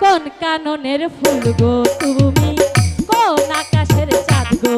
কোন কাননের ফুল গো তুমি? কোন আকাশের চাঁদ গো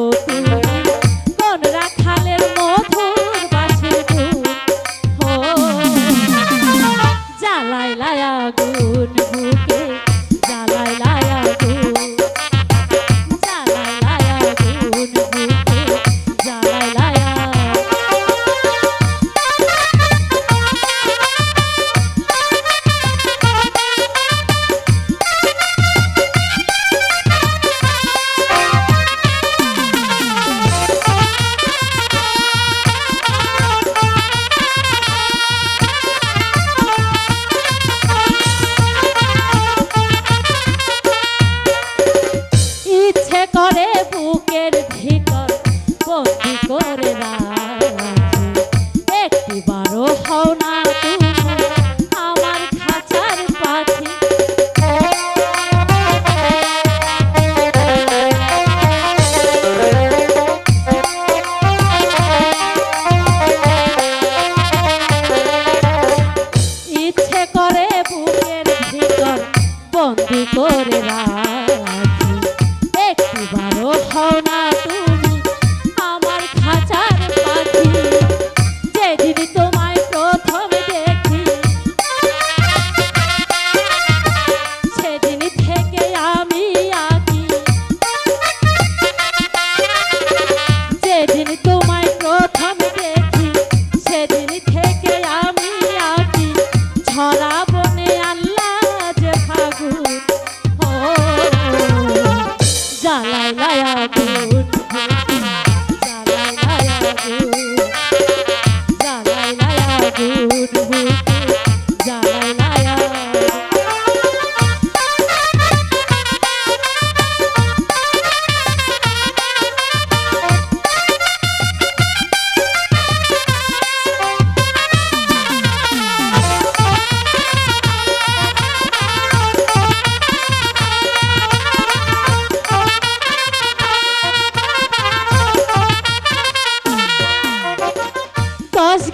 করে বুকের ভিতর, বন্দি করে রাখি। একটিবারও হও না আমার খাঁচার পাখি। ইচ্ছে করে বুকের ভিতর বন্দি করে রাখি। একটিবারও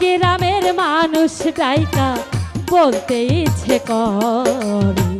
গ্রামের মানুষ ডাইকা বলতে ইচ্ছে করে।